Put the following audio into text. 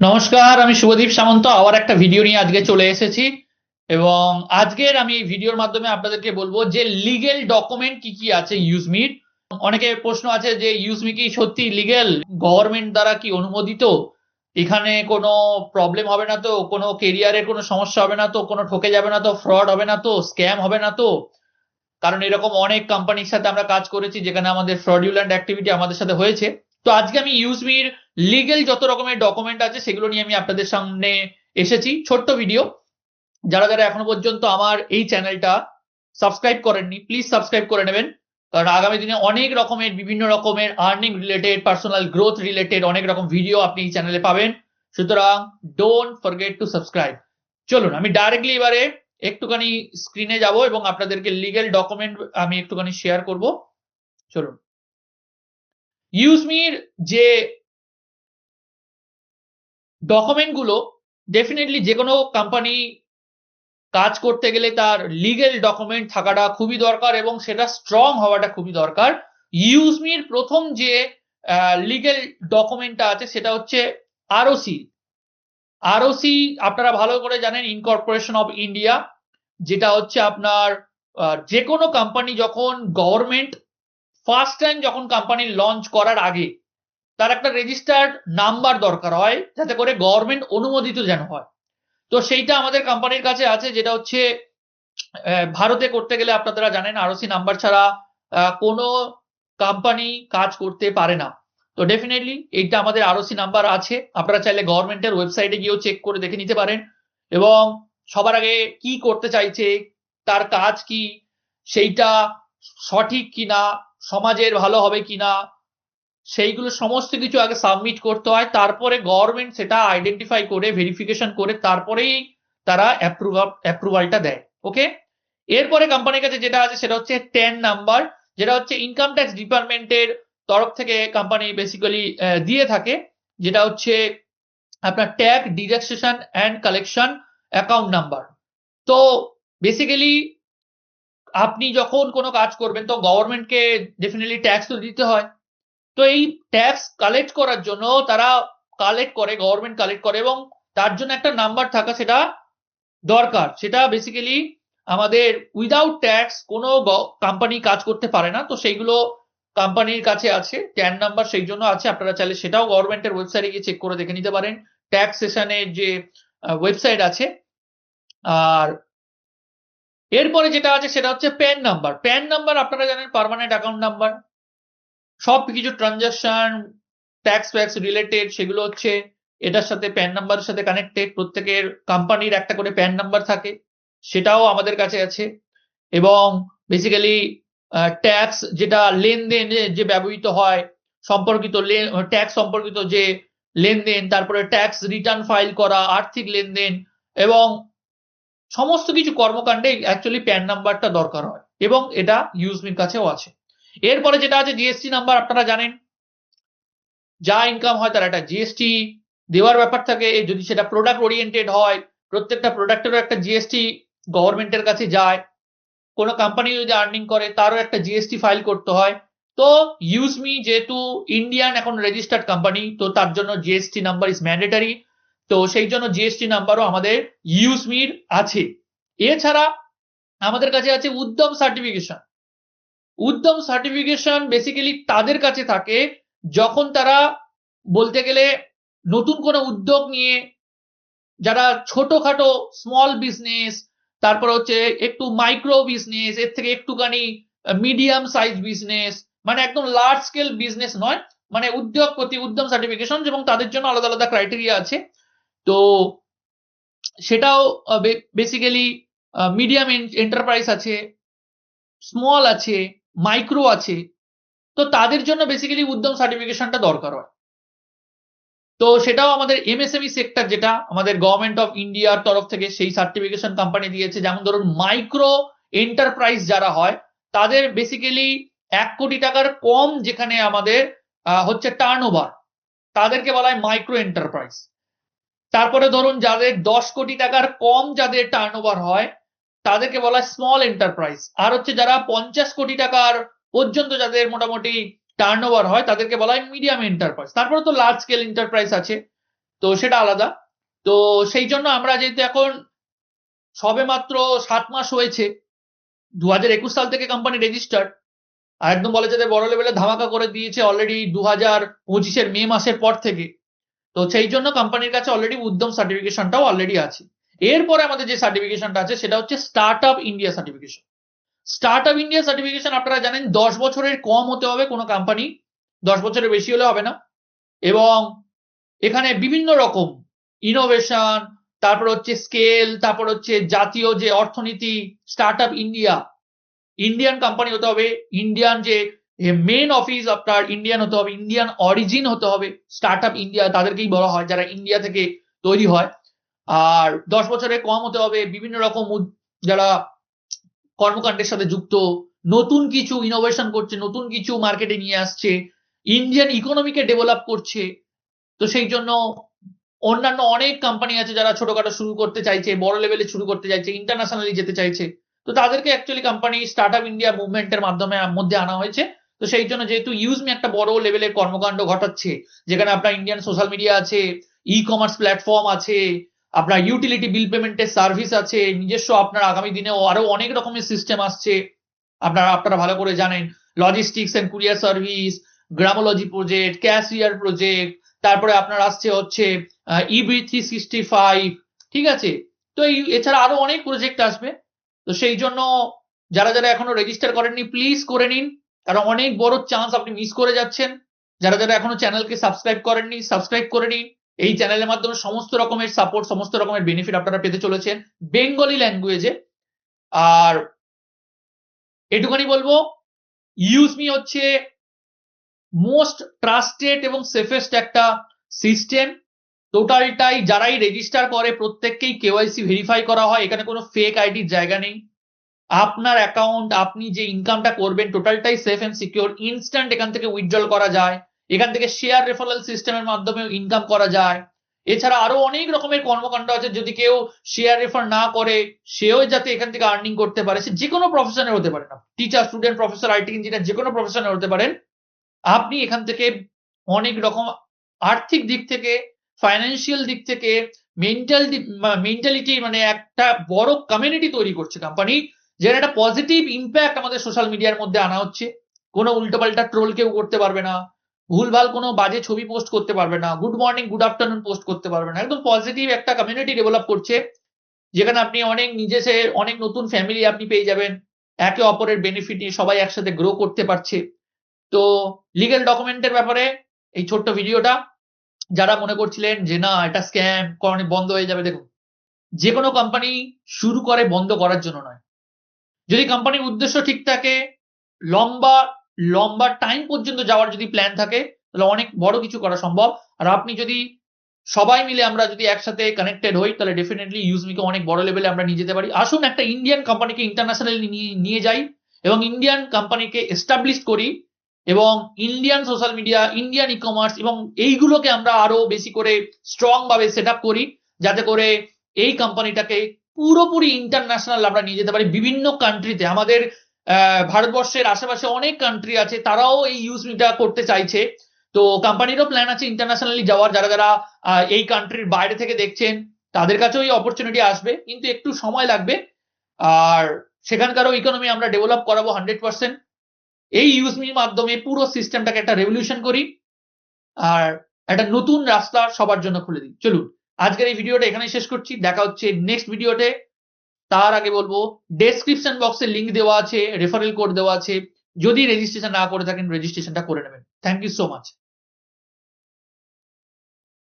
নমস্কার, আমি শুভদীপ সামন্ত। আবার একটা ভিডিও নিয়ে আজকে চলে এসেছি। এবং আজকের আমি এই ভিডিওর মাধ্যমে আপনাদেরকে বলব যে লিগেল ডকুমেন্ট কি কি আছে ইউজমির অনেকে প্রশ্ন আছে যে ইউজমি কি সত্যি লিগেল গভর্নমেন্ট দ্বারা কি অনুমোদিত? এখানে কোনো প্রবলেম হবে না তো? কোনো কেরিয়ারের কোনো সমস্যা হবে না তো? কোনো ঠকে যাবে না তো? ফ্রড হবে না তো? স্ক্যাম হবে না তো? কারণ এরকম অনেক কোম্পানির সাথে আমরা কাজ করেছি যেখানে আমাদের ফ্রডিউল্যান্ড অ্যাক্টিভিটি আমাদের সাথে হয়েছে। তো আজকে আমি ইউজমির লিগেল যত রকমের ডকুমেন্ট আছে, সেগুলো নিয়ে আমি আপনাদের সামনে এসেছি। ছোট্ট ভিডিও যারা যারা এখনও পর্যন্ত আমার এই চ্যানেলটা সাবস্ক্রাইব করেননি প্লিজ সাবস্ক্রাইব করে নেবেন। কারণ আগামী দিনে অনেক রকমের, বিভিন্ন রকমের earning related personal growth related অনেক রকম ভিডিও আপনি এই চ্যানেলে পাবেন। সুতরাং ডোন্ট ফরগেট টু সাবস্ক্রাইব চলুন, আমি ডাইরেক্টলি এবারে একটুখানি স্ক্রিনে যাব এবং আপনাদেরকে লিগেল ডকুমেন্ট আমি একটুখানি শেয়ার করব। চলুন। ইউজমির যে ডকুমেন্টগুলো ডেফিনেটলি যে কোনো কোম্পানি কাজ করতে গেলে তার লিগেল ডকুমেন্ট থাকাটা খুবই দরকার এবং সেটা স্ট্রং হওয়াটা খুবই দরকার। ইউজমির প্রথম যে লিগেল ডকুমেন্টটা আছে সেটা হচ্ছে আরওসি আরওসি আপনারা ভালো করে জানেন ইনকর্পোরেশন অফ ইন্ডিয়া যেটা হচ্ছে আপনার যে কোনো কোম্পানি যখন গভর্নমেন্ট ফার্স্ট টাইম যখন কোম্পানি লঞ্চ করার আগে, তার একটা রেজিস্টার্ড নাম্বার দরকার হয়, যাতে করে গভর্নমেন্ট অনুমোদিত যেন হয়। তো সেইটা আমাদের কোম্পানির কাছে আছে, যেটা হচ্ছে ভারতে করতে গেলে আপনারা জানেন আরওসি নাম্বার ছাড়া কোনো কোম্পানি কাজ করতে পারে না। তো ডেফিনেটলি এইটা আমাদের আরওসি নাম্বার আছে। আপনারা চাইলে গভর্নমেন্টের ওয়েবসাইটে গিয়েও চেক করে দেখে নিতে পারেন। এবং সবার আগে কি করতে চাইছে, তার কাজ কি, সেইটা সঠিক কিনা সমাজের ভালো হবে কিনা সেইগুলো সমস্ত কিছু আগে সাবমিট করতে হয়, তারপরে গভর্নমেন্ট সেটা আইডেন্টিফাই করে ভেরিফিকেশন করে, তারপরেই তারা অ্যাপ্রুভাল অ্যাপ্রুভালটা দেয় ওকে এরপরে কোম্পানির কাছে যেটা আছে সেটা হচ্ছে টেন নাম্বার যেটা হচ্ছে ইনকাম ট্যাক্স ডিপার্টমেন্টের তরফ থেকে কোম্পানি বেসিক্যালি দিয়ে থাকে, যেটা হচ্ছে আপনার tag direction and collection account number তো বেসিক্যালি আপনি যখন কোনো কাজ করবেন, তো গভর্নমেন্টকে ডেফিনেটলি ট্যাক্স তো দিতে হয়। তো এই ট্যাক্স কালেক্ট করার জন্য তারা কালেক্ট করে গভর্নমেন্ট কালেক্ট করে এবং তার জন্য একটা নাম্বার থাকা সেটা দরকার। সেটা বেসিক্যালি আমাদের উইদাউট ট্যাক্স কোনো কোম্পানি কাজ করতে পারে না, তো সেইগুলো কোম্পানির কাছে আছে ট্যান নাম্বার সেই জন্য আছে। আপনারা চাইলে সেটাও গভর্নমেন্টের ওয়েবসাইটে গিয়ে চেক করে দেখে নিতে পারেন। ট্যাক্স সেশনের যে ওয়েবসাইট আছে, আর এরপরে যেটা আছে সেটা হচ্ছে প্যান নাম্বার প্যান নাম্বার আপনারা জানেন পারমানেন্ট অ্যাকাউন্ট নাম্বার সব কিছু ট্রানজাকশন ট্যাক্স ফ্যাক্স রিলেটেড সেগুলো হচ্ছে এটার সাথে প্যান নাম্বারের সাথে কানেক্টেড প্রত্যেকের কোম্পানির একটা করে প্যান নাম্বার থাকে, সেটাও আমাদের কাছে আছে। এবং বেসিক্যালি ট্যাক্স যেটা লেনদেন যে ব্যবহৃত হয়, সম্পর্কিত ট্যাক্স সম্পর্কিত যে লেনদেন, তারপরে ট্যাক্স রিটার্ন ফাইল করা, আর্থিক লেনদেন এবং সমস্ত কিছু কর্মকাণ্ডে অ্যাকচুয়ালি প্যান নাম্বারটা দরকার হয় এবং এটা ইউজমির কাছেও আছে। এরপরে যেটা আছে জিএসটি নাম্বার আপনারা জানেন। যা ইনকাম হয় তার একটা জিএসটি দেওয়ার ব্যাপার থাকে। যদি সেটা প্রোডাক্ট ওরিয়েন্টেড হয়, প্রত্যেকটা প্রোডাক্টেরও একটা জিএসটি গভর্নমেন্টের কাছে যায়। কোনো কোম্পানি যদি আর্নিং করে, তারও একটা জিএসটি ফাইল করতে হয়। তো ইউজমি যেহেতু ইন্ডিয়ান এখন রেজিস্টার্ড কোম্পানি তো তার জন্য জিএসটি নাম্বার ইজ ম্যান্ডেটারি তো সেই জন্য জিএসটি নাম্বারও আমাদের ইউজমির আছে। এছাড়া আমাদের কাছে আছে উদ্যম সার্টিফিকেশন উদ্যম সার্টিফিকেশন বেসিক্যালি তাদের কাছে থাকে যখন তারা বলতে গেলে নতুন কোনো উদ্যোগ নিয়ে যারা ছোটখাটো স্মল বিজনেস তারপর হচ্ছে একটু মাইক্রো বিজনেস এর থেকে একটুখানি মিডিয়াম সাইজ বিজনেস মানে একদম লার্জ স্কেল বিজনেস নয় মানে উদ্যোগপতি উদ্যম সার্টিফিকেশন এবং তাদের জন্য আলাদা আলাদা ক্রাইটেরিয়া আছে। তো সেটাও বেসিক্যালি মিডিয়াম এন্টারপ্রাইজ আছে স্মল আছে মাইক্রো আছে, তো তাদের জন্য বেসিক্যালি উদ্যম সার্টিফিকেশনটা দরকার হয়। তো সেটাও আমাদের এমএসএমই সেক্টর যেটা, আমাদের গভর্নমেন্ট অফ ইন্ডিয়ার তরফ থেকে সেই সার্টিফিকেশন কোম্পানি দিয়েছে। যেমন ধরুন মাইক্রো এন্টারপ্রাইজ যারা হয়, তাদের বেসিক্যালি এক কোটি টাকার কম যেখানে আমাদের হচ্ছে টার্ন তাদেরকে বলা হয় মাইক্রো এন্টারপ্রাইজ তারপরে ধরুন যাদের দশ কোটি টাকার কম যাদের টার্ন হয়, তাদেরকে বলা হয় স্মল এন্টারপ্রাইজ আর হচ্ছে যারা পঞ্চাশ কোটি টাকার পর্যন্ত যাদের মোটামুটি টার্ন হয়, তাদেরকে বলা হয় মিডিয়াম এন্টারপ্রাইজ তারপরে তো লার্জ স্কেল এন্টারপ্রাইজ আছে, তো সেটা আলাদা। তো সেই জন্য আমরা যেহেতু এখন সবে মাত্র সাত মাস হয়েছে দু হাজার একুশ সাল থেকে কোম্পানি রেজিস্টার্ড আর একদম বলা যায় বড় লেভেলে ধামাকা করে দিয়েছে অলরেডি দু হাজার পঁচিশের মে মাসের পর থেকে তো সেই জন্য কোম্পানির কাছে অলরেডি উদ্যম সার্টিফিকেশনটাও অলরেডি আছে। এরপরে আমাদের যে সার্টিফিকেশনটা আছে, সেটা হচ্ছে start up India certification start up India certification আপনারা জানেন, দশ বছরের কম হতে হবে কোনো কোম্পানি দশ বছরের বেশি হলে হবে না। এবং এখানে বিভিন্ন রকম ইনোভেশন তারপর হচ্ছে স্কেল তারপর হচ্ছে জাতীয় যে অর্থনীতি start up India Indian company হতে হবে। ইন্ডিয়ান যে মেন অফিস আপনার ইন্ডিয়ান হতে হবে ইন্ডিয়ান অরিজিন হতে হবে স্টার্ট আপ ইন্ডিয়া তাদেরকেই বলা হয়, যারা ইন্ডিয়া থেকে তৈরি হয়। আর দশ বছরে কম হতে হবে, বিভিন্ন রকম যারা কর্মকাণ্ডের সাথে যুক্ত, নতুন কিছু ইনোভেশন করছে, নতুন কিছু মার্কেটে নিয়ে আসছে ইন্ডিয়ান ইকোনমিকে ডেভেলপ করছে, তো সেই জন্য অন্যান্য অনেক কোম্পানি আছে যারা ছোটখাটো শুরু করতে চাইছে, বড় লেভেলে শুরু করতে চাইছে ইন্টারন্যাশনালি যেতে চাইছে। তো তাদেরকে actually company start up India মুভমেন্টের মাধ্যমে, মধ্যে আনা হয়েছে। তো সেই জন্য যেহেতু ইউজমি একটা বড় লেভেলের কর্মকাণ্ড ঘটাচ্ছে, যেখানে আপনার ইন্ডিয়ান সোশ্যাল মিডিয়া আছে ই কমার্স প্ল্যাটফর্ম আছে, আপনার ইউটিলিটি বিল পেমেন্টের সার্ভিস আছে, নিজস্ব আপনার আগামী দিনেও আরও অনেক রকমের সিস্টেম আসছে। আপনারা আপনারা ভালো করে জানেন লজিস্টিক্স অ্যান্ড কুরিয়ার সার্ভিস গ্রামোলজি প্রজেক্ট ক্যাশিয়ার প্রজেক্ট তারপরে আপনার আসছে হচ্ছে ইবি থ্রি সিক্সটি ফাইভ ঠিক আছে? তো এই, এছাড়া আরও অনেক প্রজেক্ট আসবে। তো সেই জন্য যারা যারা এখনও রেজিস্টার করেননি প্লিজ করে নিন। কারণ অনেক বড় চান্স আপনি মিস করে যাচ্ছেন। যারা যারা এখনও চ্যানেলকে সাবস্ক্রাইব করেননি সাবস্ক্রাইব করে নিন। এই চ্যানেলের মাধ্যমে সমস্ত রকমের সাপোর্ট সমস্ত রকমের বেনিফিট আপনারা পেতে চলেছেন বেঙ্গলি ল্যাঙ্গুয়েজে আর এটুখানি বলব ইউজমি হচ্ছে মোস্ট ট্রাস্টেড এবং সেফেস্ট একটা সিস্টেম টোটালটাই যারাই রেজিস্টার করে, প্রত্যেককেই কেওয়াইসি ভেরিফাই করা হয়। এখানে কোনো ফেক আইডির জায়গা নেই। আপনার অ্যাকাউন্ট আপনি যে ইনকামটা করবেন টোটালটাই সেফ এন্ড সিকিউর ইনস্ট্যান্ট এখান থেকে উইথড্রল করা যায়। এখান থেকে শেয়ার রেফারেল সিস্টেমের মাধ্যমে ইনকাম করা যায়। এছাড়া আরও অনেক রকমের কর্মকাণ্ড আছে, যদি কেউ শেয়ার রেফার না করে, সেও যাতে এখান থেকে আর্নিং করতে পারে। সে যে কোনো প্রফেশনের হতে পারে না teacher student professor IT engineer যে কোনো প্রফেশনের হতে পারেন। আপনি এখান থেকে অনেক রকম আর্থিক দিক থেকে ফাইন্যান্সিয়াল দিক থেকে মেন্টাল মেন্টালিটি মানে একটা বড় কমিউনিটি তৈরি করছে কোম্পানি যেটা একটা পজিটিভ ইম্প্যাক্ট আমাদের সোশ্যাল মিডিয়ার মধ্যে আনা হচ্ছে। কোনো উল্টোপাল্টা ট্রোল কেউ করতে পারবে না। ভুলভাল কোনো বাজে ছবি পোস্ট করতে পারবে না। Good morning good afternoon post করতে পারবে না। একদম পজিটিভ একটা কমিউনিটি ডেভেলপ করছে, যেখানে আপনি অনেক নিজেসে অনেক নতুন ফ্যামিলি আপনি পেয়ে যাবেন। একে অপরের বেনিফিট নিয়ে সবাই একসাথে গ্রো করতে পারছে। তো লিগেল ডকুমেন্টের ব্যাপারে এই ছোট্ট ভিডিওটা, যারা মনে করছিলেন যে না, এটা স্ক্যাম বন্ধ হয়ে যাবে, দেখুন। যে কোনো কোম্পানি শুরু করে বন্ধ করার জন্য নয়। যদি কোম্পানির উদ্দেশ্য ঠিক থাকে, লম্বা লম্বা টাইম পর্যন্ত যাওয়ার যদি প্ল্যান থাকে, তাহলে অনেক বড় কিছু করা সম্ভব। আর আপনি যদি সবাই মিলে আমরা যদি একসাথে কানেক্টেড হই, তাহলে ডেফিনেটলি ইউজমিকে অনেক বড় লেভেলে আমরা নিয়ে যেতে পারি। আসুন একটা ইন্ডিয়ান কোম্পানিকে ইন্টারন্যাশনালি নিয়ে যাই এবং ইন্ডিয়ান কোম্পানিকে এস্টাবলিশ করি এবং Indian social media Indian e commerce এবং এইগুলোকে আমরা আরও বেশি করে স্ট্রং ভাবে সেট করি, যাতে করে এই কোম্পানিটাকে পুরোপুরি ইন্টারন্যাশনাল আমরা নিয়ে যেতে পারি বিভিন্ন কান্ট্রিতে আমাদের ভারতবর্ষের আশেপাশে অনেক কান্ট্রি আছে, তারাও এই ইউজমিটা করতে চাইছে। তো কোম্পানিরও প্ল্যান আছে ইন্টারন্যাশনালি যাওয়ার। যারা যারা এই কান্ট্রির বাইরে থেকে দেখছেন, তাদের কাছেও এই অপরচুনিটি আসবে। কিন্তু একটু সময় লাগবে। আর সেখানকারও ইকোনমি আমরা ডেভেলপ করাবো হান্ড্রেড পার্সেন্ট এই ইউজমির মাধ্যমে পুরো সিস্টেমটাকে একটা রেভলিউশন করি। আর একটা নতুন রাস্তা সবার জন্য খুলে দিই। চলুন। আজকের এই ভিডিওটা এখানে শেষ করছি। দেখা হচ্ছে নেক্সট ভিডিওতে তার আগে বলব ডেসক্রিপশন বক্সে লিঙ্ক দেওয়া আছে রেফারেল কোড দেওয়া আছে। যদি রেজিস্ট্রেশন না করে থাকেন রেজিস্ট্রেশনটা করে নেবেন। Thank you so much